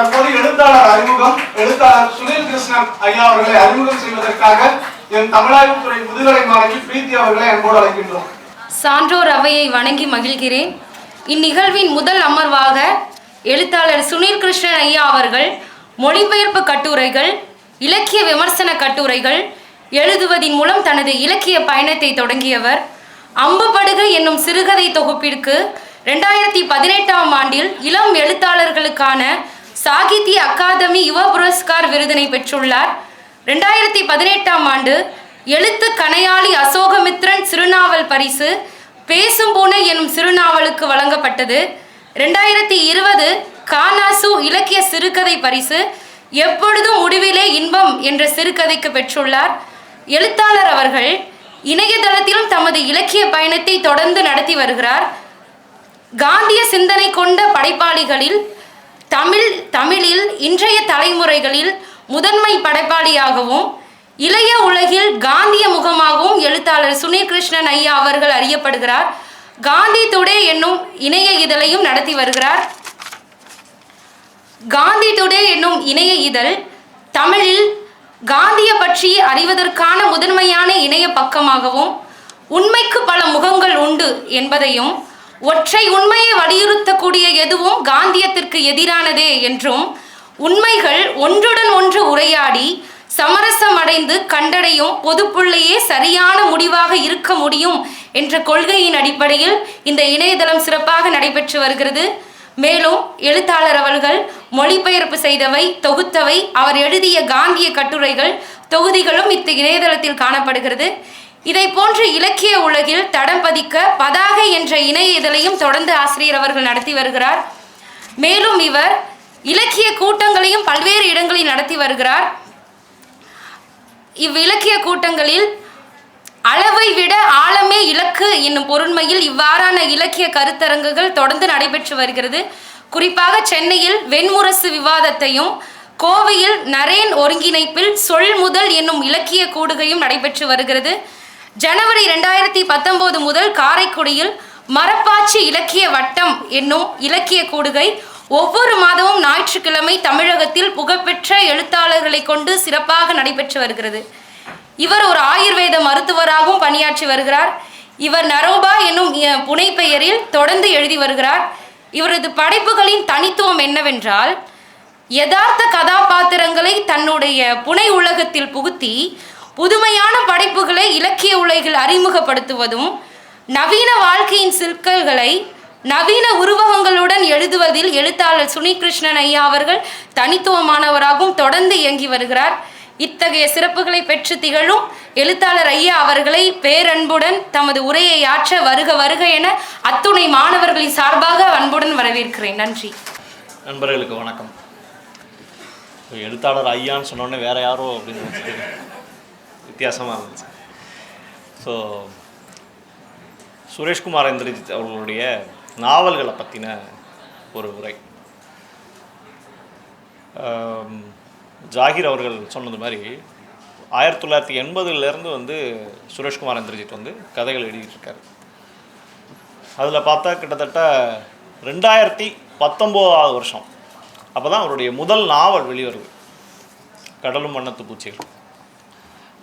தற்போது எழுத்தாளர் அறிமுகம் எழுத்தாளர் சுனில் கிருஷ்ணன் ஐயா அவர்களை அறிமுகம் செய்வதற்காக என் தமிழாய்வுத்துறை முதுகலை மாணவி பிரீத்தி அவர்களை அன்போடு அழைக்கின்றோம். சான்றோர் அவையை வணங்கி மகிழ்கிறேன். இந்நிகழ்வின் முதல் அமர்வாக எழுத்தாளர் சுனில் கிருஷ்ணன் ஐயா அவர்கள் மொழிபெயர்ப்பு கட்டுரைகள் இலக்கிய விமர்சன கட்டுரைகள் எழுதுவதின் மூலம் தனது இலக்கிய பயணத்தை தொடங்கியவர். அம்புபடுகு என்னும் சிறுகதை தொகுப்பிற்கு ரெண்டாயிரத்தி பதினெட்டாம் ஆண்டில் இளம் எழுத்தாளர்களுக்கான சாகித்ய அகாதமி யுவ புரஸ்கார் விருதினை பெற்றுள்ளார். ரெண்டாயிரத்தி பதினெட்டாம் ஆண்டு எழுத்து கனையாளி அசோகமித்ரன் சிறுநாவல் பரிசு பேசும் பூனை எனும் சிறுநாவலுக்கு வழங்கப்பட்டது. ரெண்டாயிரத்தி இருபது கானாசு இலக்கிய சிறுகதை பரிசு எப்பொழுதும் முடிவிலே இன்பம் என்ற சிறுகதைக்கு பெற்றுள்ளார். எழுத்தாளர் அவர்கள் இணையதளத்திலும் தமது இலக்கிய பயணத்தை தொடர்ந்து நடத்தி வருகிறார். காந்திய சிந்தனை கொண்ட படைப்பாளிகளில் தமிழ் தமிழில் இன்றைய தலைமுறைகளில் முதன்மை படைப்பாளியாகவும் இளைய உலகில் காந்திய முகமாகவும் எழுத்தாளர் சுனில் கிருஷ்ணன் ஐயா அவர்கள் அறியப்படுகிறார். காந்தி டுடே என்னும் இணைய இதழையும் நடத்தி வருகிறார். காந்தி டுடே என்னும் இணைய இதழ் தமிழில் காந்திய பற்றி அறிவதற்கான முதன்மையான இணைய பக்கமாகவும் உண்மைக்கு பல முகங்கள் உண்டு என்பதையும் ஒற்றை உண்மையை வலியுறுத்தக்கூடிய எதுவும் காந்தியத்திற்கு எதிரானதே என்றும் உண்மைகள் ஒன்றுடன் ஒன்று உரையாடி சமரசமடைந்து கண்டடையும் பொதுப்புள்ளையே சரியான முடிவாக இருக்க முடியும் என்ற கொள்கையின் அடிப்படையில் இந்த இணையதளம் சிறப்பாக நடைபெற்று வருகிறது. மேலும் எழுத்தாளர் அவர்கள் மொழிபெயர்ப்பு செய்தவை தொகுத்தவை அவர் எழுதிய காந்திய கட்டுரைகள் தொகுதிகளும் இத்த இணையதளத்தில் காணப்படுகிறது. இதை போன்று இலக்கிய உலகில் தடம் பதிக்க பதாகை என்ற இணைய இதழையும் தொடர்ந்து ஆசிரியர் அவர்கள் நடத்தி வருகிறார். மேலும் இவர் இலக்கிய கூட்டங்களையும் பல்வேறு இடங்களில் நடத்தி வருகிறார். இவ்விலக்கிய கூட்டங்களில் அளவை விட ஆழமே இலக்கு என்னும் பொருண்மையில் இவ்வாறான இலக்கிய கருத்தரங்குகள் தொடர்ந்து நடைபெற்று வருகிறது. குறிப்பாக சென்னையில் வெண்முரசு விவாதத்தையும் கோவையில் நரேன் ஒருங்கிணைப்பில் சொல் முதல் என்னும் இலக்கிய கூடுகையும் நடைபெற்று வருகிறது. ஜனவரி ரெண்டாயிரத்தி பத்தொம்போது முதல் காரைக்குடியில் மரப்பாச்சி இலக்கிய வட்டம் என்னும் இலக்கிய கூடுகை ஒவ்வொரு மாதமும் ஞாயிற்றுக்கிழமை தமிழகத்தில் புகழ்பெற்ற எழுத்தாளர்களை கொண்டு சிறப்பாக நடைபெற்று வருகிறது. இவர் ஒரு ஆயுர்வேத மருத்துவராகவும் பணியாற்றி வருகிறார். இவர் நரோபா என்னும் புனை பெயரில் தொடர்ந்து எழுதி வருகிறார். இவரது படைப்புகளின் தனித்துவம் என்னவென்றால் யதார்த்த கதாபாத்திரங்களை தன்னுடைய புனை உலகத்தில் புகுத்தி புதுமையான படைப்புகளை இலக்கிய உலகில் அறிமுகப்படுத்துவதும் நவீன வாழ்க்கையின் சிக்கல்களை நவீன உருவகங்களுடன் எழுதுவதில் எழுத்தாளர் சுனிகிருஷ்ணன் ஐயா அவர்கள் தனித்துவமானவராகவும் தொடர்ந்து இயங்கி வருகிறார். இத்தகைய சிறப்புகளை பெற்று திகழும் எழுத்தாளர் ஐயா அவர்களை பேரன்புடன் தமது உரையை ஆற்ற வருக வருக என அத்துணை மாணவர்களின் சார்பாக அன்புடன் வரவேற்கிறேன். நன்றி. நண்பர்களுக்கு வணக்கம். எழுத்தாளர் ஐயான்னு சொன்னோடனே வேற யாரோ அப்படின்னு வித்தியாசமாக இருந்துச்சு. ஸோ சுரேஷ்குமார் இந்திரஜித் அவர்களுடைய நாவல்களை பற்றின ஒரு உரை. ஜாகிர் அவர்கள் சொன்னது மாதிரி ஆயிரத்தி தொள்ளாயிரத்தி எண்பதுலேருந்து வந்து சுரேஷ்குமார் இந்திரஜித் வந்து கதைகள் எழுதிட்டு இருக்காரு அதில் பார்த்தா கிட்டத்தட்ட ரெண்டாயிரத்தி பத்தொம்போதாவது வருஷம். அப்போ தான் அவருடைய முதல் நாவல் வெளிவருது. கடலும் வண்ணத்து பூச்சிகள்.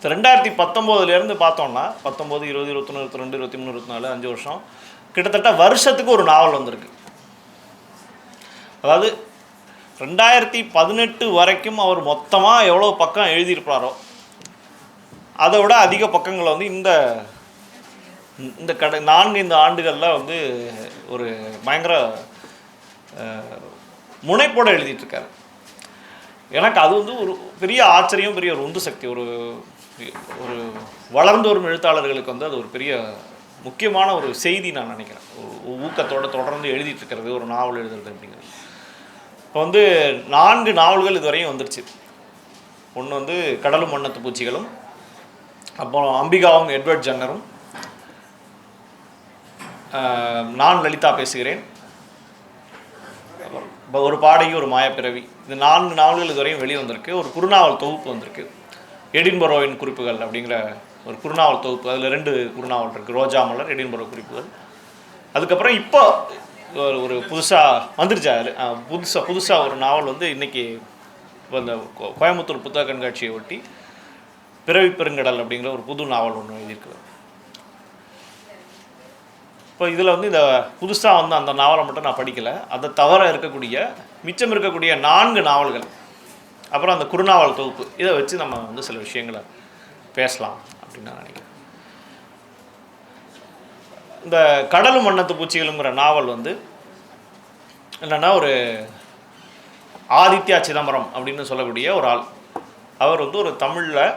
ரெண்டாயிரத்தி பத்தொம்போதுலேருந்து பார்த்தோம்னா பத்தொம்போது இருபது இருபத்தொன்று இருபத்தி ரெண்டு இருபத்தி மூணு இருபத்தி நாலு அஞ்சு வருஷம் கிட்டத்தட்ட வருஷத்துக்கு ஒரு நாவல் வந்திருக்கு. அதாவது ரெண்டாயிரத்தி பதினெட்டு வரைக்கும் அவர் மொத்தமாக எவ்வளோ பக்கம் எழுதியிருப்பாரோ அதை விட அதிக பக்கங்களை வந்து இந்த இந்த கடை நான்கு இந்த ஆண்டுகளில் வந்து ஒரு பயங்கர முனைப்போடு முனைப்போட எனக்கு அது வந்து ஒரு பெரிய ஆச்சரியம் பெரிய ஒரு உந்து சக்தி ஒரு ஒரு வளர்ந்து வரும் எழுத்தாளர்களுக்கு வந்து அது ஒரு பெரிய முக்கியமான ஒரு செய்தி நான் நினைக்கிறேன். ஊக்கத்தோடு ஊக்கத்தோட தொடர்ந்து எழுதிட்டு இருக்கிறது ஒரு நாவல் எழுதுறது அப்படிங்கிறது. இப்போ வந்து நான்கு நாவல்கள் இதுவரையும் வந்துருச்சு. ஒன்று வந்து கடலும் மண்ணத்து பூச்சிகளும் அப்புறம் அம்பிகாவும் எட்வர்ட் ஜன்னரும் நான் லலிதா பேசுகிறேன். ஒரு பாடகி ஒரு மாயப்பிறவி. இந்த நான்கு நாவல்கள் இதுவரையும் வெளியே வந்திருக்கு. ஒரு குறுநாவல் தொகுப்பு வந்திருக்கு. எடின்பரோவின் குறிப்புகள் அப்படிங்கிற ஒரு குறுநாவல் தொகுப்பு. அதில் ரெண்டு குறுநாவல் இருக்குது ரோஜா மலர் எடின்பரோ குறிப்புகள். அதுக்கப்புறம் இப்போ ஒரு ஒரு புதுசாக வந்துருச்சா. புதுசாக புதுசாக ஒரு நாவல் வந்து இன்றைக்கி இப்போ இந்த கோயம்புத்தூர் புத்தக கண்காட்சியை ஒட்டி பிறவி பெருங்கடல் அப்படிங்கிற ஒரு புது நாவல் ஒன்று எழுதியிருக்கிறது இப்போ இதில் வந்து இந்த புதுசாக வந்து அந்த நாவலை மட்டும் நான் படிக்கலை. அதை தவிர இருக்கக்கூடிய மிச்சம் இருக்கக்கூடிய நான்கு நாவல்கள் அப்புறம் அந்த குறுநாவல் தொகுப்பு. இதை வச்சு நம்ம வந்து சில விஷயங்களை பேசலாம் அப்படின்னு நான் நினைக்கிறேன். இந்த கடலும் மண்ணத்து பூச்சிகளுங்கிற நாவல் வந்து என்னன்னா ஒரு ஆதித்யா சிதம்பரம் அப்படின்னு சொல்லக்கூடிய ஒரு ஆள். அவர் வந்து ஒரு தமிழில்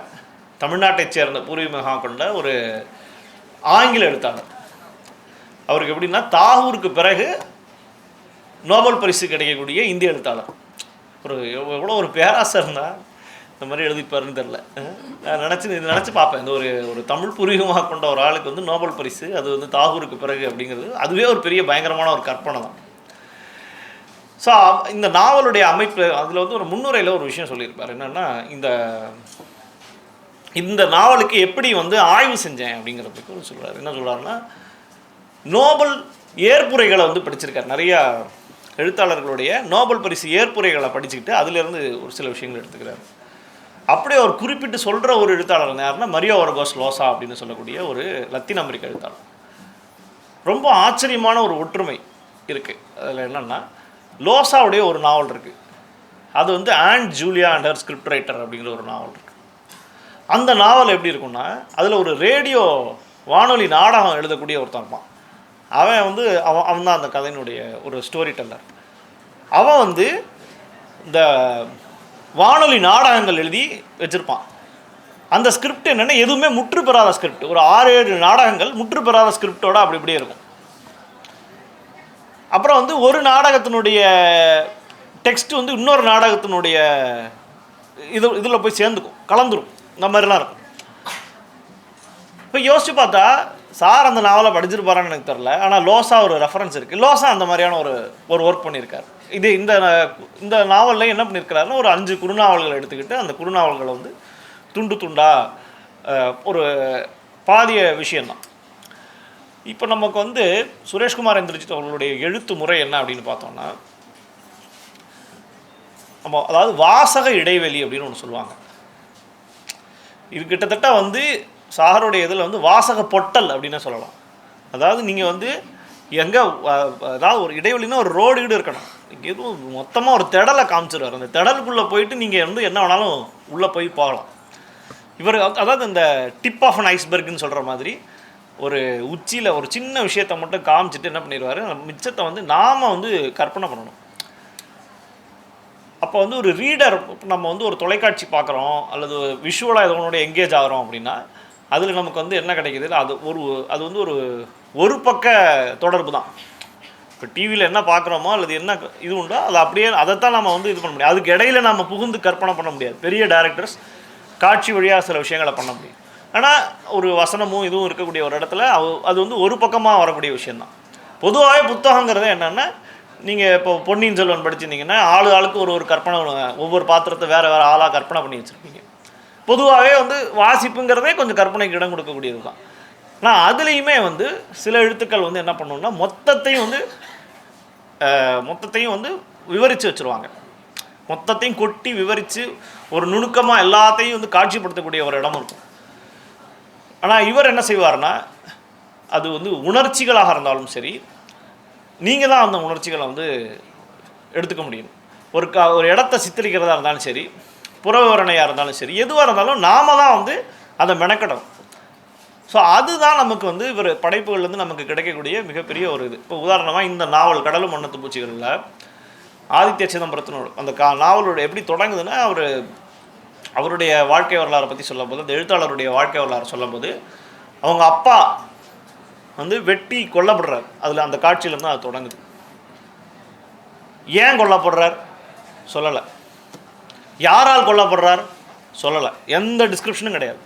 தமிழ்நாட்டைச் சேர்ந்த பூர்வீகம் கொண்ட ஒரு ஆங்கில எழுத்தாளர். அவருக்கு எப்படின்னா தாகூருக்கு பிறகு நோபல் பரிசு கிடைக்கக்கூடிய இந்திய எழுத்தாளர். ஒரு எவ்வளோ ஒரு பேராசை இருந்தால் இந்த மாதிரி எழுதிப்பாருன்னு தெரில நான் நினச்சி இது நினச்சி பார்ப்பேன். இந்த ஒரு ஒரு தமிழ் பூர்வீகமாக கொண்ட ஒரு ஆளுக்கு வந்து நோபல் பரிசு அது வந்து தாகூருக்கு பிறகு அப்படிங்கிறது அதுவே ஒரு பெரிய பயங்கரமான ஒரு கற்பனை தான். ஸோ இந்த நாவலுடைய அமைப்பு அதில் வந்து ஒரு முன்னுரையில் ஒரு விஷயம் சொல்லியிருப்பார். என்னென்னா இந்த இந்த நாவலுக்கு எப்படி வந்து ஆய்வு செஞ்சேன் அப்படிங்கிறதுக்கு ஒரு சொல்கிறார் என்ன சொல்கிறாருன்னா நோபல் ஏற்புரைகளை வந்து படிச்சிருக்கார். நிறையா எழுத்தாளர்களுடைய நோபல் பரிசு ஏற்புரைகளை படிச்சுக்கிட்டு அதிலிருந்து ஒரு சில விஷயங்கள் எடுத்துக்கிறார். அப்படியே அவர் குறிப்பிட்டு சொல்கிற ஒரு எழுத்தாளர் யாருன்னா மரியோ ஒர்கோஸ் லோசா அப்படின்னு சொல்லக்கூடிய ஒரு லத்தீன் அமெரிக்க எழுத்தாளர். ரொம்ப ஆச்சரியமான ஒரு ஒற்றுமை இருக்குது அதில் என்னென்னா லோசாவுடைய ஒரு நாவல் இருக்குது அது வந்து aunt Julia and her script writer அப்படிங்கிற ஒரு நாவல் இருக்குது அந்த நாவல் எப்படி இருக்கும்னா அதில் ஒரு ரேடியோ வானொலி நாடகம் எழுதக்கூடிய ஒருத்தன் இருப்பான். அவன் வந்து அவன் அவன் தான் அந்த கதையினுடைய ஒரு ஸ்டோரி டெல்லர் அவன் வந்து இந்த வானொலி நாடகங்கள் எழுதி வச்சுருப்பான். அந்த ஸ்கிரிப்ட் என்னென்னா எதுவுமே முற்று பெறாத ஸ்கிரிப்ட் ஒரு ஆறு ஏழு நாடகங்கள் முற்று பெறாத ஸ்கிரிப்டோட அப்படி இப்படியே இருக்கும். அப்புறம் வந்து ஒரு நாடகத்தினுடைய டெக்ஸ்ட் வந்து இன்னொரு நாடகத்தினுடைய இது இதில் போய் சேர்ந்துக்கும் கலந்துரும். இந்த மாதிரிலாம் இருக்கும். இப்போ யோசிச்சு பார்த்தா சார் அந்த நாவலை படிச்சிருப்பாரான்னு எனக்கு தெரில ஆனால் லோசா ஒரு ரெஃபரன்ஸ் இருக்குது லோசா அந்த மாதிரியான ஒரு ஒரு ஒர்க் பண்ணியிருக்காரு. இது இந்த இந்த நாவலில் என்ன பண்ணியிருக்கிறாருன்னா ஒரு அஞ்சு குறுநாவல்களை எடுத்துக்கிட்டு அந்த குறுநாவல்களை வந்து துண்டு துண்டா ஒரு பாதிய விஷயந்தான் இப்போ நமக்கு வந்து சுரேஷ்குமார் எந்திரிச்சிட்டு அவர்களுடைய எழுத்து முறை என்ன அப்படின்னு பார்த்தோம்னா நம்ம அதாவது வாசக இடைவெளி அப்படின்னு ஒன்று சொல்லுவாங்க. இது கிட்டத்தட்ட வந்து சாருடைய இதில் வந்து வாசக பொட்டல் அப்படின்னு சொல்லலாம். அதாவது நீங்கள் வந்து எங்கே அதாவது ஒரு இடைவெளினா ஒரு ரோடு கீடு இருக்கணும். இங்கே எதுவும் மொத்தமாக ஒரு திடலை காமிச்சிருவார். அந்த திடலுக்குள்ளே போயிட்டு நீங்கள் வந்து என்ன வேணாலும் உள்ளே போய் போகலாம் இவர் அதாவது இந்த டிப் ஆஃப் அன் ஐஸ்பர்க்னு சொல்கிற மாதிரி ஒரு உச்சியில் ஒரு சின்ன விஷயத்தை மட்டும் காமிச்சிட்டு என்ன பண்ணிடுவார் மிச்சத்தை வந்து நாம் வந்து கற்பனை பண்ணணும். அப்போ வந்து ஒரு ரீடர் நம்ம வந்து ஒரு தொலைக்காட்சி பார்க்குறோம் அல்லது விஷுவலாக இதனோட எங்கேஜ் ஆகிறோம் அப்படின்னா அதில் நமக்கு வந்து என்ன கிடைக்குது? அது ஒரு அது வந்து ஒரு ஒரு பக்க தொடர்பு தான். இப்போ டிவியில் என்ன பார்க்குறோமோ அல்லது என்ன இது உண்டோ அது அப்படியே அதைத்தான் நம்ம வந்து இது பண்ண முடியும். அதுக்கு இடையில நம்ம புகுந்து கற்பனை பண்ண முடியாது. பெரிய டேரக்டர்ஸ் காட்சி வழியாக சில விஷயங்களை பண்ண முடியும். ஆனால் ஒரு வசனமும் இதுவும் இருக்கக்கூடிய ஒரு இடத்துல அது- அது வந்து ஒரு பக்கமாக வரக்கூடிய விஷயந்தான் பொதுவாகவே புத்தகங்கிறது என்னென்னா நீங்கள் இப்போ பொன்னியின் செல்வன் படிச்சிருந்தீங்கன்னா ஆளு ஆளுக்கு ஒரு ஒரு கற்பனை ஒவ்வொரு பாத்திரத்தை வேறு வேறு ஆளாக கற்பனை பண்ணி வச்சுருப்பீங்க. பொதுவாகவே வந்து வாசிப்புங்கிறதே கொஞ்சம் கற்பனைக்கு இடம் கொடுக்கக்கூடியது தான். ஆனால் அதுலேயுமே வந்து சில எழுத்துக்கள் வந்து என்ன பண்ணுவோம்னா மொத்தத்தையும் வந்து மொத்தத்தையும் வந்து விவரித்து வச்சுருவாங்க. மொத்தத்தையும் கொட்டி விவரித்து ஒரு நுணுக்கமாக எல்லாத்தையும் வந்து காட்சிப்படுத்தக்கூடிய ஒரு இடம் இருக்கும். ஆனால் இவர் என்ன செய்வார்னா அது வந்து உணர்ச்சிகளாக இருந்தாலும் சரி நீங்கள் தான் அந்த உணர்ச்சிகளை வந்து எடுத்துக்க முடியும். ஒரு க ஒரு இடத்த சித்தரிக்கிறதா இருந்தாலும் சரி புற விவரணையாக இருந்தாலும் சரி எதுவாக இருந்தாலும் நாம தான் வந்து அதை மெனக்கடணும். ஸோ அதுதான் நமக்கு வந்து இவர் படைப்புகள்லேருந்து நமக்கு கிடைக்கக்கூடிய மிகப்பெரிய ஒரு இது. இப்போ உதாரணமாக இந்த நாவல் கடலும் மண்ணத்து பூச்சிகளில் ஆதித்ய சிதம்பரத்தினோட அந்த கா நாவலோட எப்படி தொடங்குதுன்னா அவர் அவருடைய வாழ்க்கை வரலாறை பற்றி சொல்லும்போது அந்த எழுத்தாளருடைய வாழ்க்கை வரலாறு சொல்லும்போது அவங்க அப்பா வந்து வெட்டி கொல்லப்படுறார். அதில் அந்த காட்சியிலேருந்து அது தொடங்குது. ஏன் கொல்லப்படுறார்? சொல்லலை. யாரால் கொல்லப்படுறார்? சொல்லலை. எந்த டிஸ்கிரிப்ஷனும் கிடையாது.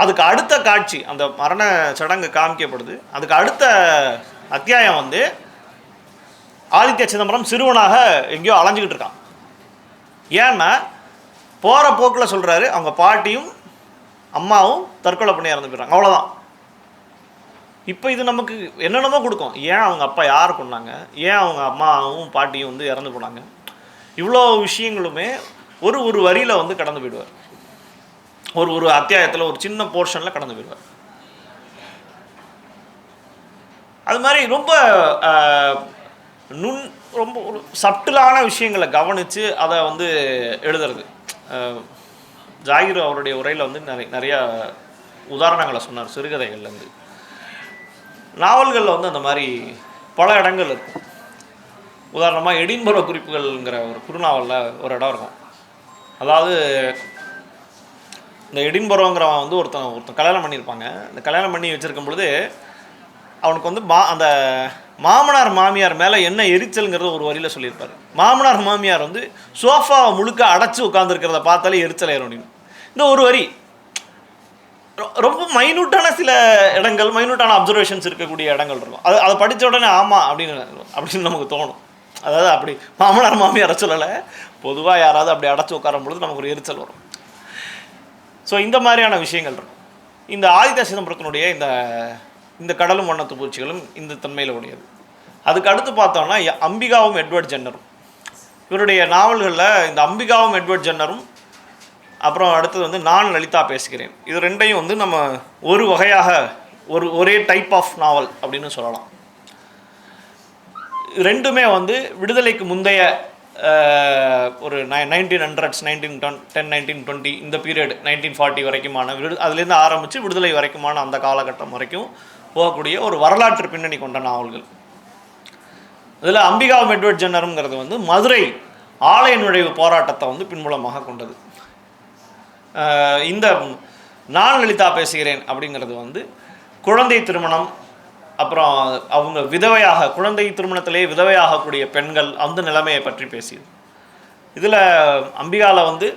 அதுக்கு அடுத்த காட்சி அந்த மரண சடங்கு காமிக்கப்படுது. அதுக்கு அடுத்த அத்தியாயம் வந்து ஆதித்ய சிதம்பரம் சிறுவனாக எங்கேயோ அலைஞ்சிக்கிட்டு இருக்கான். ஏன்னா போகிற போக்கில் சொல்கிறாரு அவங்க பாட்டியும் அம்மாவும் தற்கொலை பண்ணி இறந்து போயிடுறாங்க அவ்வளோதான் இப்போ இது நமக்கு என்னென்னமோ கொடுக்கும். ஏன் அவங்க அப்பா யார் கொண்டாங்க ஏன் அவங்க அம்மாவும் பாட்டியும் வந்து இறந்து போனாங்க? இவ்வளோ விஷயங்களுமே ஒரு ஒரு வரியில் வந்து கடந்து போயிடுவார். ஒரு ஒரு அத்தியாயத்தில் ஒரு சின்ன போர்ஷனில் கடந்து போயிடுவார். அது மாதிரி ரொம்ப நுண் ரொம்ப ஒரு சட்டிலான விஷயங்களை கவனித்து அதை வந்து எழுதுறது. ஜாகிர் அவருடைய உரையில் வந்து நிறைய நிறையா உதாரணங்களை சொன்னார் சிறுகதைகள்லேருந்து நாவல்களில் வந்து அந்த மாதிரி பல இடங்கள் இருக்கும் உதாரணமாக எடின்பரோ குறிப்புகள்ங்கிற ஒரு குறுநாவலில் ஒரு இடம் இருக்கும். அதாவது இந்த எடின்பரோங்கிறவன் வந்து ஒருத்தன் ஒருத்தன் கல்யாணம் பண்ணியிருப்பாங்க. இந்த கல்யாணம் பண்ணி வச்சுருக்கும் பொழுது அவனுக்கு வந்து மா அந்த மாமனார் மாமியார் மேலே என்ன எரிச்சல்ங்கிறத ஒரு வரியில் சொல்லியிருப்பார். மாமனார் மாமியார் வந்து சோஃபாவை முழுக்க அடைச்சி உட்காந்துருக்கிறத பார்த்தாலே எரிச்சல் ஆயிரும் அப்படின்னு. இந்த ஒரு வரி ரொம்ப மைனூட்டான சில இடங்கள் மைனூட்டான அப்சர்வேஷன்ஸ் இருக்கக்கூடிய இடங்கள் இருக்கும். அது அதை படித்த உடனே ஆமாம் அப்படின்னு அப்படின்னு நமக்கு தோணும். அதாவது அப்படி மாமனார் மாமியாரை சொல்லலை. பொதுவாக யாராவது அப்படி அடைச்சி உட்காரும் பொழுது நமக்கு ஒரு எரிச்சல் வரும். ஸோ இந்த மாதிரியான விஷயங்கள் இருக்கும். இந்த ஆதித்த சிதம்பரத்தினுடைய இந்த இந்த கடலும் வண்ணத்து பூச்சிகளும் இந்த தன்மையில் உடையது. அதுக்கு அடுத்து பார்த்தோம்னா அம்பிகாவும் எட்வர்ட் ஜென்னரும். இவருடைய நாவல்களில் இந்த அம்பிகாவும் எட்வர்ட் ஜென்னரும் அப்புறம் அடுத்தது வந்து நான் லலிதா பேசுகிறேன். இது ரெண்டையும் வந்து நம்ம ஒரு வகையாக ஒரு ஒரே டைப் ஆஃப் நாவல் அப்படின்னு சொல்லலாம். ரெண்டுமே வந்து விடுதலைக்கு முந்தைய ஒரு நை nineteen hundreds nineteen ten ten nineteen twenty இந்த பீரியட் நைன்டீன் ஃபார்ட்டி வரைக்குமான விடு அதுலேருந்து ஆரம்பித்து விடுதலை வரைக்குமான அந்த காலகட்டம் வரைக்கும் போகக்கூடிய ஒரு வரலாற்று பின்னணி கொண்ட நாவல்கள். இதில் அம்பிகா மெட்வெட் ஜென்னருங்கிறது வந்து மதுரை ஆலய நுழைவு போராட்டத்தை வந்து பின்புலமாக கொண்டது. இந்த நான் லலிதா பேசுகிறேன் அப்படிங்கிறது வந்து குழந்தை திருமணம் அப்புறம் அவங்க விதவையாக குழந்தை திருமணத்திலே விதவையாகக்கூடிய பெண்கள் அந்த நிலைமையை பற்றி பேசியது. இதில் அம்பிகாவில் வந்து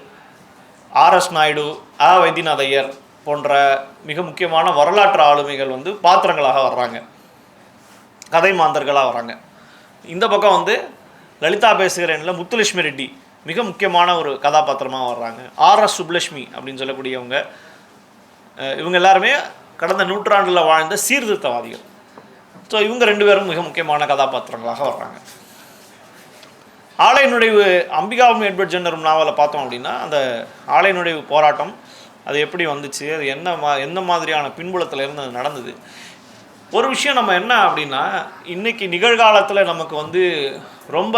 ஆர்எஸ் நாயுடு ஆ வைத்தியநாதையர் போன்ற மிக முக்கியமான வரலாற்று ஆளுமைகள் வந்து பாத்திரங்களாக வர்றாங்க. கதை மாந்தர்களாக வராங்க இந்த பக்கம் வந்து லலிதா பேசுகிறேன்ல முத்துலட்சுமி ரெட்டி மிக முக்கியமான ஒரு கதாபாத்திரமாக வர்றாங்க. ஆர்எஸ் சுப்லட்சுமி அப்படின்னு சொல்லக்கூடியவங்க இவங்க எல்லாருமே கடந்த நூற்றாண்டில் வாழ்ந்த சீர்திருத்தவாதிகள். ஸோ இவங்க ரெண்டு பேரும் மிக முக்கியமான கதாபாத்திரங்களாக வர்றாங்க. ஆலை நுழைவு அம்பிகாவும் எட்வர்ட் ஜென்னரும் நாவலை பார்த்தோம் அப்படின்னா அந்த ஆலை நுழைவு போராட்டம் அது எப்படி வந்துச்சு அது என்ன மா எந்த மாதிரியான பின்புலத்தில் இருந்து அது நடந்தது? ஒரு விஷயம் நம்ம என்ன அப்படின்னா இன்றைக்கி நிகழ்காலத்தில் நமக்கு வந்து ரொம்ப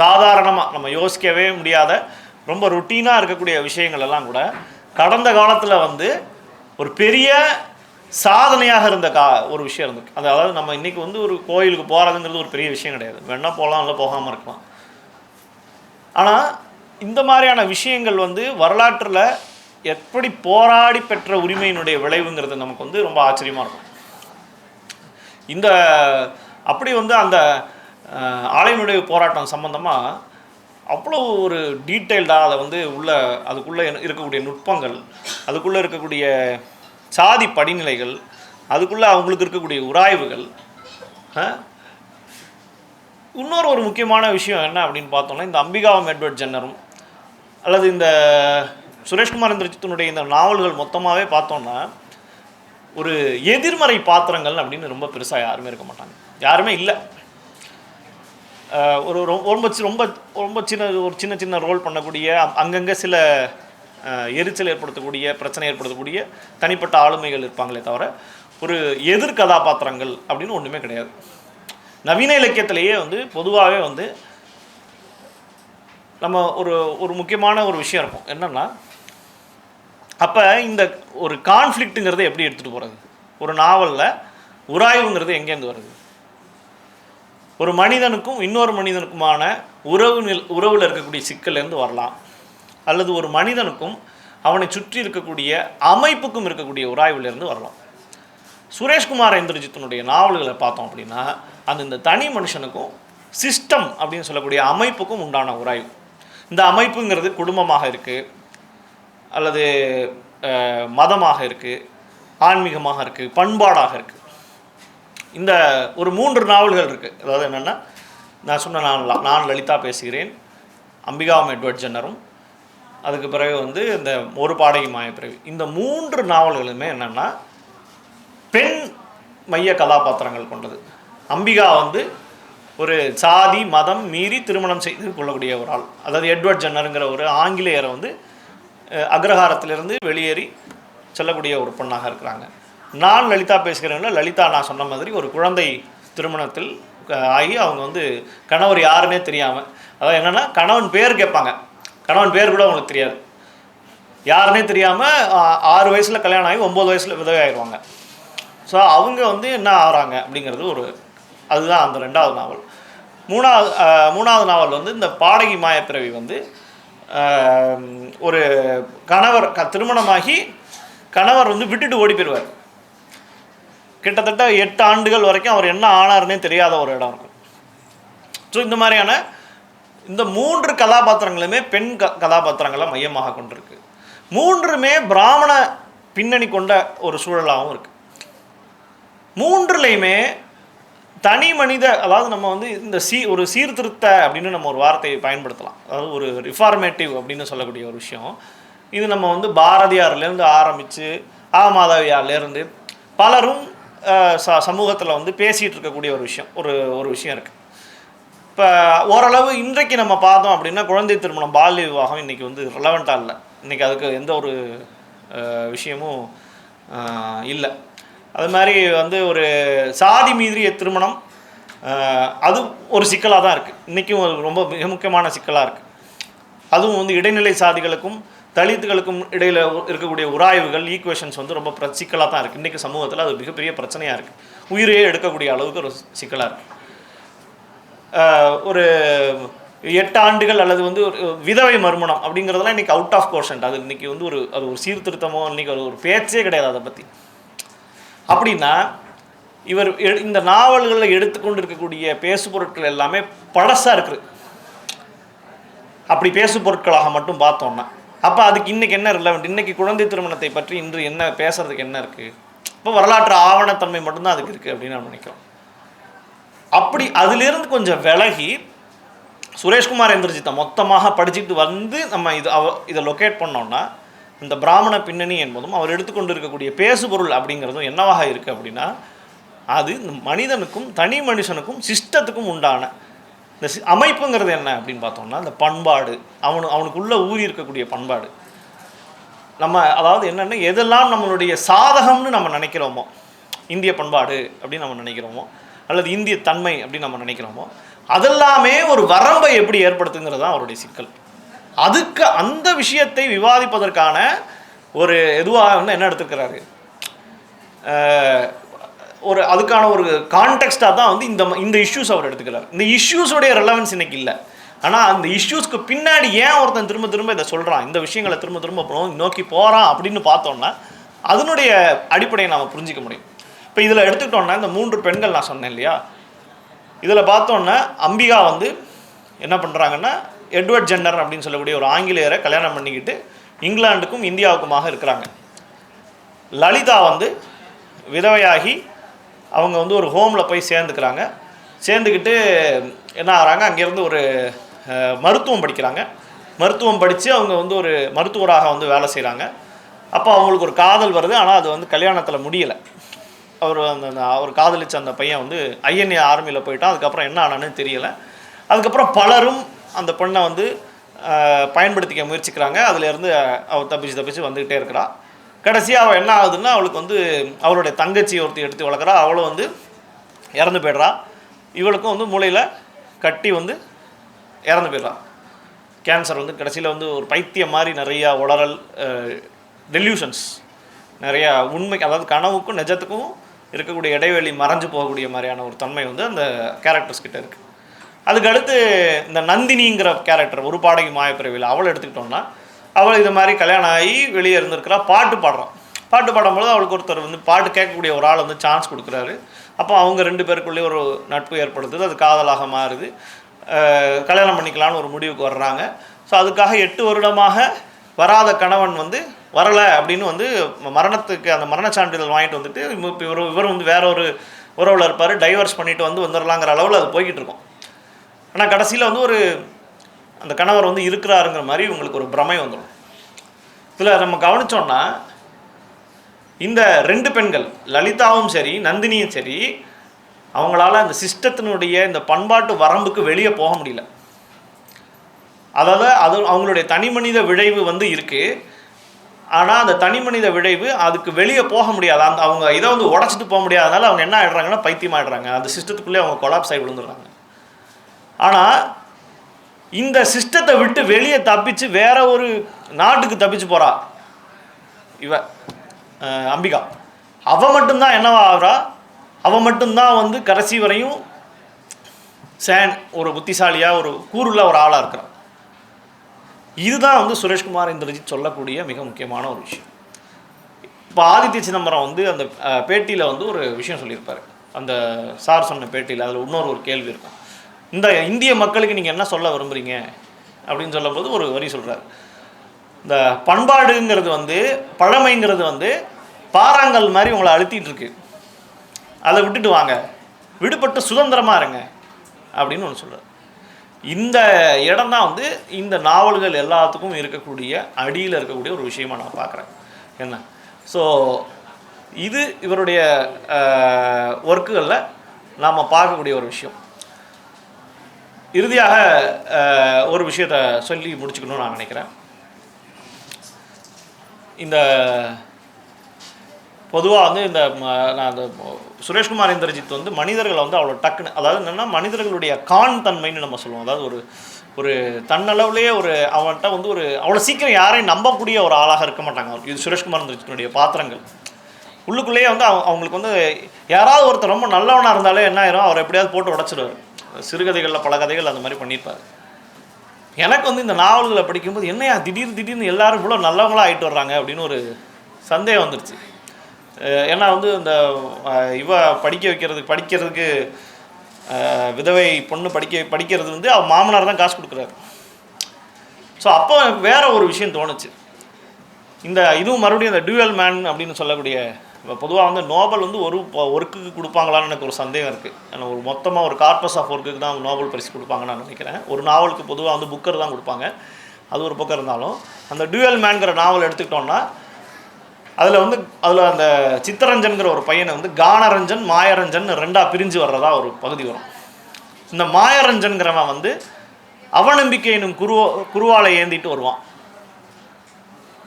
சாதாரணமாக நம்ம யோசிக்கவே முடியாத ரொம்ப ருட்டீனாக இருக்கக்கூடிய விஷயங்கள் எல்லாம் கூட கடந்த காலத்தில் வந்து ஒரு பெரிய சாதனையாக இருந்த கா ஒரு விஷயம் இருந்திருக்கு அது அதாவது நம்ம இன்றைக்கி வந்து ஒரு கோயிலுக்கு போகிறதுங்கிறது ஒரு பெரிய விஷயம் கிடையாது. வேணால் போகலாம் இல்லை போகாமல் இருக்கலாம். ஆனால் இந்த மாதிரியான விஷயங்கள் வந்து வரலாற்றில் எப்படி போராடி பெற்ற உரிமையினுடைய விளைவுங்கிறது நமக்கு வந்து ரொம்ப ஆச்சரியமாக இருக்கும். இந்த அப்படி வந்து அந்த ஆலையினுடைய போராட்டம் சம்மந்தமாக அவ்வளோ ஒரு டீட்டெயில்டாக அதை வந்து உள்ள அதுக்குள்ளே இருக்கக்கூடிய நுட்பங்கள் அதுக்குள்ளே இருக்கக்கூடிய சாதி படிநிலைகள் அதுக்குள்ளே அவங்களுக்கு இருக்கக்கூடிய உராய்வுகள் இன்னொரு ஒரு முக்கியமான விஷயம் என்ன அப்படின்னு பார்த்தோம்னா இந்த அம்பிகாவும் எட்வர்ட் ஜென்னரும் அல்லது இந்த சுரேஷ்குமார் இந்திரஜித்தினுடைய இந்த நாவல்கள் மொத்தமாகவே பார்த்தோம்னா ஒரு எதிர்மறை பாத்திரங்கள் அப்படின்னு ரொம்ப பெருசாக யாருமே இருக்க மாட்டாங்க. யாருமே இல்லை. ஒரு ரொம்ப சி- ரொம்ப ரொம்ப சின்ன ஒரு சின்ன சின்ன ரோல் பண்ணக்கூடிய அங்கங்கே சில எரிச்சல் ஏற்படுத்தக்கூடிய பிரச்சனை ஏற்படுத்தக்கூடிய தனிப்பட்ட ஆளுமைகள் இருப்பாங்களே தவிர ஒரு எதிர் கதாபாத்திரங்கள் அப்படின்னு ஒன்றுமே கிடையாது. நவீன இலக்கியத்திலேயே வந்து பொதுவாகவே வந்து நம்ம ஒரு ஒரு முக்கியமான ஒரு விஷயம் இருக்கும். என்னென்னா அப்போ இந்த ஒரு கான்ஃப்ளிக்ட்டுங்கிறத எப்படி எடுத்துகிட்டு போகிறது ஒரு நாவலில் உராய்வுங்கிறது எங்கேருந்து வருது? ஒரு மனிதனுக்கும் இன்னொரு மனிதனுக்குமான உறவு நில் உறவில் இருக்கக்கூடிய சிக்கல்லேருந்து வரலாம். அல்லது ஒரு மனிதனுக்கும் அவனை சுற்றி இருக்கக்கூடிய அமைப்புக்கும் இருக்கக்கூடிய உராய்விலிருந்து வரலாம். சுரேஷ்குமார் இந்திரஜித்தனுடைய நாவல்களை பார்த்தோம் அப்படின்னா அந்த இந்த தனி மனுஷனுக்கும் சிஸ்டம் அப்படின்னு சொல்லக்கூடிய அமைப்புக்கும் உண்டான உராய்வு இந்த அமைப்புங்கிறது குடும்பமாக இருக்குது அல்லது மதமாக இருக்குது ஆன்மீகமாக இருக்குது பண்பாடாக இருக்குது இந்த ஒரு மூன்று நாவல்கள் இருக்குது அதாவது என்னென்னா நான் சொன்ன நான் நான் லலிதா பேசுகிறேன் அம்பிகாவும் எட்வர்ட் ஜென்னரும் அதுக்கு பிறகு வந்து இந்த ஒரு பாடகி மாயப்பிறவி இந்த மூன்று நாவல்களுமே என்னென்னா பெண் மைய கதாபாத்திரங்கள் கொண்டது. அம்பிகா வந்து ஒரு சாதி மதம் மீறி திருமணம் செய்து கொள்ளக்கூடிய ஒரு ஆள். அதாவது எட்வர்ட் ஜன்னருங்கிற ஒரு ஆங்கிலேயரை வந்து அக்ரஹாரத்திலிருந்து வெளியேறி செல்லக்கூடிய ஒரு பொண்ணாக இருக்கிறாங்க. நான் லலிதா பேசுகிறேன்ல லலிதா நான் சொன்ன மாதிரி ஒரு குழந்தை திருமணத்தில் ஆகி அவங்க வந்து கணவர் யாருன்னே தெரியாமல் அதாவது என்னென்னா கணவன் பேர் கேட்பாங்க. கணவன் பேர் கூட அவங்களுக்கு தெரியாது. யாருன்னே தெரியாமல் ஆறு வயசில் கல்யாணம் ஆகி ஒம்பது வயசில் விதவை ஆயிடுவாங்க ஸோ அவங்க வந்து என்ன ஆகிறாங்க அப்படிங்கிறது ஒரு அதுதான் அந்த ரெண்டாவது நாவல். மூணாவது மூணாவது நாவல் வந்து இந்த பாடகி மாயப்பிறவி வந்து ஒரு கணவர் க திருமணமாகி கணவர் வந்து விட்டுட்டு ஓடி போயிடுவார் கிட்டத்தட்ட எட்டு ஆண்டுகள் வரைக்கும் அவர் என்ன ஆனாருன்னே தெரியாத ஒரு இடம் இருக்கும். ஸோ இந்த மாதிரியான இந்த மூன்று கதாபாத்திரங்களுமே பெண் க கதாபாத்திரங்களை மையமாக கொண்டிருக்கு. மூன்றுமே பிராமண பின்னணி கொண்ட ஒரு சூழலாகவும் இருக்குது மூன்றுலையுமே தனி மனித அதாவது நம்ம வந்து இந்த சீ ஒரு சீர்திருத்த அப்படின்னு நம்ம ஒரு வார்த்தையை பயன்படுத்தலாம். அதாவது ஒரு ரிஃபார்மேட்டிவ் அப்படின்னு சொல்லக்கூடிய ஒரு விஷயம். இது நம்ம வந்து பாரதியார்லேருந்து ஆரம்பித்து ஆ மாதவியார்லேருந்து பலரும் ச சமூகத்தில் வந்து பேசிகிட்டு இருக்கக்கூடிய ஒரு விஷயம் ஒரு ஒரு விஷயம் இருக்குது இப்போ ஓரளவு இன்றைக்கு நம்ம பார்த்தோம் அப்படின்னா குழந்தை திருமணம் பால்ய விவாகம் இன்றைக்கி வந்து ரிலவெண்ட்டாக இல்லை. இன்றைக்கி அதுக்கு எந்த ஒரு விஷயமும் இல்லை. அது மாதிரி வந்து ஒரு சாதி மீறிய திருமணம் அது ஒரு சிக்கலாக தான் இருக்குது இன்றைக்கும் ஒரு ரொம்ப மிக முக்கியமான சிக்கலாக இருக்குது அதுவும் வந்து இடைநிலை சாதிகளுக்கும் தலித்துகளுக்கும் இடையில் இருக்கக்கூடிய உராய்வுகள் ஈக்குவேஷன்ஸ் வந்து ரொம்ப சிக்கலாக தான் இருக்குது இன்றைக்கி சமூகத்தில் அது மிகப்பெரிய பிரச்சனையாக இருக்குது உயிரையே எடுக்கக்கூடிய அளவுக்கு ஒரு சிக்கலாக இருக்குது ஒரு எட்டு ஆண்டுகள் அல்லது வந்து ஒரு விதவை மறுமணம் அப்படிங்கிறதெல்லாம் இன்றைக்கி அவுட் ஆஃப் கோர்ஷன் அது இன்றைக்கி வந்து ஒரு அது ஒரு சீர்திருத்தமோ இன்றைக்கி ஒரு ஒரு பேச்சே கிடையாது அதை பற்றி அப்படின்னா இவர் எ- இந்த நாவல்களில் எடுத்துக்கொண்டு இருக்கக்கூடிய பேசு பொருட்கள் எல்லாமே பழசாக இருக்குது அப்படி பேசு பொருட்களாக மட்டும் பார்த்தோம்னா. அப்போ அதுக்கு இன்னைக்கு என்ன ரிலவெண்ட் இன்னைக்கு குழந்தை திருமணத்தை பற்றி இன்று என்ன பேசுறதுக்கு என்ன இருக்குது இப்போ வரலாற்று ஆவணத்தன்மை மட்டும்தான் அதுக்கு இருக்குது அப்படின்னு நான் நினைக்கிறோம். அப்படி அதிலிருந்து கொஞ்சம் விலகி சுரேஷ்குமார் எந்திரஜித்தை மொத்தமாக படிச்சுட்டு வந்து நம்ம இது அவ இதை லொக்கேட் பண்ணோம்னா இந்த பிராமண பின்னணி என்பதும் அவர் எடுத்துக்கொண்டு இருக்கக்கூடிய பேசுபொருள் அப்படிங்கிறதும் என்னவாக இருக்குது அப்படின்னா அது இந்த மனிதனுக்கும் தனி மனுஷனுக்கும் சிஸ்டத்துக்கும் உண்டான இந்த சி- அமைப்புங்கிறது என்ன அப்படின்னு பார்த்தோம்னா இந்த பண்பாடு அவனு அவனுக்குள்ளே ஊறி இருக்கக்கூடிய பண்பாடு. நம்ம அதாவது என்னென்னா எதெல்லாம் நம்மளுடைய சாதகம்னு நம்ம நினைக்கிறோமோ இந்திய பண்பாடு அப்படின்னு நம்ம நினைக்கிறோமோ அல்லது இந்திய தன்மை அப்படின்னு நம்ம நினைக்கிறோமோ அதெல்லாமே ஒரு வரம்பை எப்படி ஏற்படுத்துங்கிறது தான் அவருடைய சிக்கல். அதுக்கு அந்த விஷயத்தை விவாதிப்பதற்கான ஒரு எதுவாக வந்து என்ன எடுத்துக்கிறாரு? ஒரு அதுக்கான ஒரு கான்டெக்ஸ்டாக தான் வந்து இந்த ம- இந்த இஷ்யூஸ் அவர் எடுத்துக்கிறார். இந்த இஷ்யூஸோடைய ரெலவன்ஸ் இன்னைக்கு இல்லை. ஆனால் அந்த இஷ்யூஸ்க்கு பின்னாடி ஏன் ஒருத்தன் திரும்ப திரும்ப இதை சொல்கிறான் இந்த விஷயங்களை திரும்ப திரும்ப போ- நோக்கி போகிறான் அப்படின்னு பார்த்தோம்னா அதனுடைய அடிப்படையை நாம் புரிஞ்சிக்க முடியும். இப்போ இதில் எடுத்துக்கிட்டோன்னா இந்த மூன்று பெண்கள் நான் சொன்னேன் இல்லையா? இதில் பார்த்தோன்னா அம்பிகா வந்து என்ன பண்ணுறாங்கன்னா எட்வர்ட் ஜென்னர் அப்படின்னு சொல்லக்கூடிய ஒரு ஆங்கிலேயரை கல்யாணம் பண்ணிக்கிட்டு இங்கிலாந்துக்கும் இந்தியாவுக்குமாக இருக்கிறாங்க. லலிதா வந்து விதவையாகி அவங்க வந்து ஒரு ஹோமில் போய் சேர்ந்துக்கிறாங்க. சேர்ந்துக்கிட்டு என்ன ஆகிறாங்க அங்கேருந்து ஒரு மருத்துவம் படிக்கிறாங்க. மருத்துவம் படித்து அவங்க வந்து ஒரு மருத்துவராக வந்து வேலை செய்கிறாங்க அப்போ அவங்களுக்கு ஒரு காதல் வருது ஆனால் அது வந்து கல்யாணத்தில் முடியலை. அவர் அந்த அவர் காதலிச்ச அந்த பையன் வந்து ஐஎன்ஏ ஆர்மியில் போயிட்டான். அதுக்கப்புறம் என்ன ஆனான்னு தெரியலை. அதுக்கப்புறம் பலரும் அந்த பெண்ணை வந்து பயன்படுத்திக்க முயற்சிக்கிறாங்க. அதுலேருந்து அவள் தப்பிச்சு தப்பிச்சு வந்துக்கிட்டே இருக்கிறாள் கடைசியாக அவள் என்ன ஆகுதுன்னா அவளுக்கு வந்து அவளுடைய தங்கச்சி ஒருத்தி எடுத்து வளர்க்குறா. அவளும் வந்து இறந்து போயிடுறா. இவளுக்கும் வந்து மூளையில் கட்டி வந்து இறந்து போயிடுறா. கேன்சர் வந்து கடைசியில் வந்து ஒரு பைத்தியம் மாதிரி நிறையா உளறல் டெல்யூஷன்ஸ் நிறையா உண்மை அதாவது கனவுக்கும் நிஜத்துக்கும் இருக்கக்கூடிய இடைவெளி மறைஞ்சு போகக்கூடிய மாதிரியான ஒரு தன்மை வந்து அந்த கேரக்டர்ஸ் கிட்ட இருக்குது அதுக்கு அடுத்து இந்த நந்தினிங்கிற கேரக்டர் ஒரு பாடகி மாயப்பிறவியில் அவளை எடுத்துக்கிட்டோம்னா அவள் இது மாதிரி கல்யாணம் ஆகி வெளியே இருந்திருக்கிறா பாட்டு பாடுறான் பாட்டு பாடும்போது அவளுக்கு ஒருத்தர் வந்து பாட்டு கேட்கக்கூடிய ஒரு ஆள் வந்து சான்ஸ் கொடுக்குறாரு. அப்போ அவங்க ரெண்டு பேருக்குள்ளேயே ஒரு நட்பு ஏற்படுத்துது அது காதலாக மாறுது. கல்யாணம் பண்ணிக்கலான்னு ஒரு முடிவுக்கு வர்றாங்க. ஸோ அதுக்காக எட்டு வருடமாக வராத கணவன் வந்து வரலை அப்படின்னு வந்து மரணத்துக்கு அந்த மரண சான்றிதழ் வாங்கிட்டு வந்துட்டு இவர் இவர் வந்து வேற ஒரு உறவில் இருப்பார். டைவர்ஸ் பண்ணிட்டு வந்து வந்துடலாங்கிற அளவில் அது போய்கிட்டு இருக்கும். ஆனால் கடைசியில் வந்து ஒரு அந்த கணவர் வந்து இருக்கிறாருங்கிற மாதிரி இவங்களுக்கு ஒரு பிரமை வந்துடும் இதில் நம்ம கவனித்தோம்னா இந்த ரெண்டு பெண்கள் லலிதாவும் சரி நந்தினியும் சரி அவங்களால அந்த சிஸ்டத்தினுடைய இந்த பண்பாட்டு வரம்புக்கு வெளியே போக முடியல. அதாவது அது அவங்களுடைய தனி மனித விளைவு வந்து இருக்குது ஆனால் அந்த தனி மனித விளைவு அதுக்கு வெளியே போக முடியாது. அந்த அவங்க இதை வந்து உடச்சிட்டு போக முடியாதனால அவங்க என்ன ஆயிடுறாங்கன்னா பைத்தியம் ஆயிடுறாங்க அந்த சிஸ்டத்துக்குள்ளே அவங்க கொலாப்ஸ் ஆகி விழுந்துடுறாங்க. ஆனால் இந்த சிஸ்டத்தை விட்டு வெளியே தப்பிச்சு வேற ஒரு நாட்டுக்கு தப்பிச்சு போறா இவ அம்பிகா. அவ மட்டும்தான் என்னவா ஆகுறா? அவ மட்டும்தான் வந்து கடைசி வரையும் சேன் ஒரு புத்திசாலியாக ஒரு கூறுள்ள ஒரு ஆளாக இருக்கிறான் இதுதான் வந்து சுரேஷ்குமார் இந்திரஜித் சொல்லக்கூடிய மிக முக்கியமான ஒரு விஷயம். இப்போ ஆதித்ய சிதம்பரம் வந்து அந்த பேட்டியில் வந்து ஒரு விஷயம் சொல்லியிருப்பாரு. அந்த சார் சொன்ன பேட்டியில் அதில் இன்னொரு ஒரு கேள்வி இருக்கும். இந்த இந்திய மக்களுக்கு நீங்கள் என்ன சொல்ல விரும்புகிறீங்க அப்படின்னு சொல்லும்போது ஒரு வரி சொல்கிறார் இந்த பண்பாடுங்கிறது வந்து பழமைங்கிறது வந்து பாறாங்கல் மாதிரி உங்களை அழுத்திட்டு இருக்கு. அதை விட்டுட்டு வாங்க. விடுபட்டு சுதந்திரமாக இருங்க. அப்படின்னு ஒன்று சொல்கிறார் இந்த இடம் தான் வந்து இந்த நாவல்கள் எல்லாத்துக்கும் இருக்கக்கூடிய அடியில் இருக்கக்கூடிய ஒரு விஷயமா நான் பார்க்குறேன். என்ன? ஸோ இது இவருடைய ஒர்க்குகளில் நாம் பார்க்கக்கூடிய ஒரு விஷயம். இறுதியாக ஒரு விஷயத்தை சொல்லி முடிச்சுக்கணும்னு நான் நினைக்கிறேன். இந்த பொதுவாக வந்து இந்த நான் அந்த சுரேஷ்குமார் இந்திரஜித் வந்து மனிதர்களை வந்து அவ்வளோ டக்குன்னு அதாவது என்னென்னா மனிதர்களுடைய கான் தன்மைன்னு நம்ம சொல்லுவோம். அதாவது ஒரு ஒரு தன்னளவுலேயே ஒரு அவன்கிட்ட வந்து ஒரு அவ்வளோ சீக்கிரம் யாரையும் நம்பக்கூடிய ஒரு ஆளாக இருக்க மாட்டாங்க இது சுரேஷ்குமார் இந்திரஜித்தினுடைய பாத்திரங்கள். உள்ளுக்குள்ளேயே வந்து அவங்க அவங்களுக்கு வந்து யாராவது ஒருத்தர் ரொம்ப நல்லவனாக இருந்தாலே என்ன ஆயிரும்? அவர் எப்படியாவது போட்டு உடச்சிடுவார். சிறுகதைகளில் பல கதைகள் அந்த மாதிரி பண்ணியிருப்பார். எனக்கு வந்து இந்த நாவல்களை படிக்கும்போது என்னையா திடீர் திடீர்னு எல்லாரும் இவ்வளோ நல்லவங்களாக ஆகிட்டு வர்றாங்க அப்படின்னு ஒரு சந்தேகம் வந்துருச்சு. ஏன்னா வந்து இந்த இவ படிக்க வைக்கிறதுக்கு படிக்கிறதுக்கு விதவை பொண்ணு படிக்க படிக்கிறது வந்து அவள் மாமனார் தான் காசு கொடுக்குறாரு. ஸோ அப்போ எனக்கு வேற ஒரு விஷயம் தோணுச்சு. இந்த இதுவும் மறுபடியும் இந்த டியூவல் மேன் அப்படின்னு சொல்லக்கூடிய பொதுவாக வந்து நோபல் வந்து ஒரு ஒர்க்குக்கு கொடுப்பாங்களான்னு எனக்கு ஒரு சந்தேகம் இருக்குது ஏன்னா ஒரு மொத்தமாக ஒரு கார்பஸ் ஆஃப் ஒர்க்குக்கு தான் நோபல் பரிசு கொடுப்பாங்கன்னு நான் நினைக்கிறேன். ஒரு நாவலுக்கு பொதுவாக வந்து புக்கர் தான் கொடுப்பாங்க. அது ஒரு பக்கம் இருந்தாலும் அந்த டியூவல் மேன்கிற நாவல் எடுத்துக்கிட்டோம்னா அதில் வந்து அதில் அந்த சித்தரஞ்சன்கிற ஒரு பையனை வந்து கானரஞ்சன் மாயரஞ்சன் ரெண்டாக பிரிஞ்சு வர்றதா ஒரு பகுதி வரும். இந்த மாயரஞ்சன்கிறவன் வந்து அவநம்பிக்கை எனும் குருவோ குருவாலை ஏந்திட்டு வருவான்.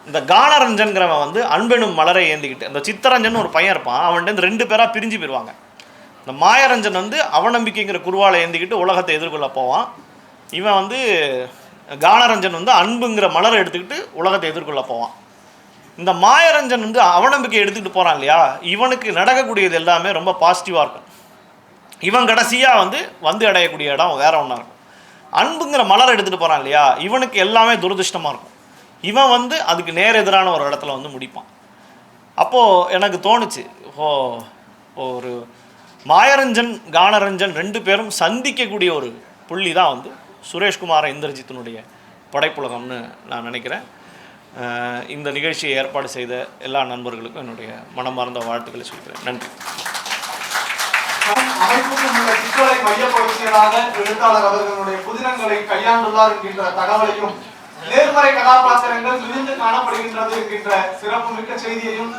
இந்த கானரஞ்சன்கிறவன் வந்து அன்பெனும் மலரை ஏந்திக்கிட்டு இந்த சித்தரஞ்சன் ஒரு பையன் இருப்பான் அவன்கிட்ட ரெண்டு பேராக பிரிஞ்சு போயிடுவாங்க இந்த மாயரஞ்சன் வந்து அவநம்பிக்கைங்கிற குருவாலை ஏந்திக்கிட்டு உலகத்தை எதிர்கொள்ள போவான். இவன் வந்து கானரஞ்சன் வந்து அன்புங்கிற மலரை எடுத்துக்கிட்டு உலகத்தை எதிர்கொள்ள போவான். இந்த மாயரஞ்சன் வந்து அவநம்பிக்கை எடுத்துக்கிட்டு போகிறான் இல்லையா? இவனுக்கு நடக்கக்கூடியது எல்லாமே ரொம்ப பாசிட்டிவாக இருக்கும். இவன் கடைசியாக வந்து வந்து அடையக்கூடிய இடம் வேற ஒன்றா இருக்கும். அன்புங்கிற மலர் எடுத்துகிட்டு போகிறான் இல்லையா? இவனுக்கு எல்லாமே துரதிர்ஷ்டமாக இருக்கும். இவன் வந்து அதுக்கு நேர் எதிரான ஒரு இடத்துல வந்து முடிப்பான். அப்போது எனக்கு தோணுச்சு ஓ ஒரு மாயரஞ்சன் கானரஞ்சன் ரெண்டு பேரும் சந்திக்கக்கூடிய ஒரு புள்ளி தான் வந்து சுரேஷ்குமார இந்திரஜித்தினுடைய படைப்புலகம்னு நான் நினைக்கிறேன். இந்த நிகழ்ச்சியை ஏற்பாடு செய்த எல்லா நண்பர்களுக்கும் என்னுடைய மனமார்ந்த வாழ்த்துக்களை சொல்கிறேன். நன்றி. சிக்கலை மையப்படுத்தியதாக எழுத்தாளர் அவர்களுடைய புதினங்களை கையாண்டுள்ளார் என்கின்ற தகவலையும் நேர்மறை கதாபாத்திரங்கள் மிகுந்து காணப்படுகின்றது என்கின்ற சிறப்புமிக்க செய்தியையும்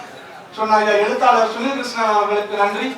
சொன்ன எழுத்தாளர் சுனில் கிருஷ்ணன் அவர்களுக்கு நன்றி.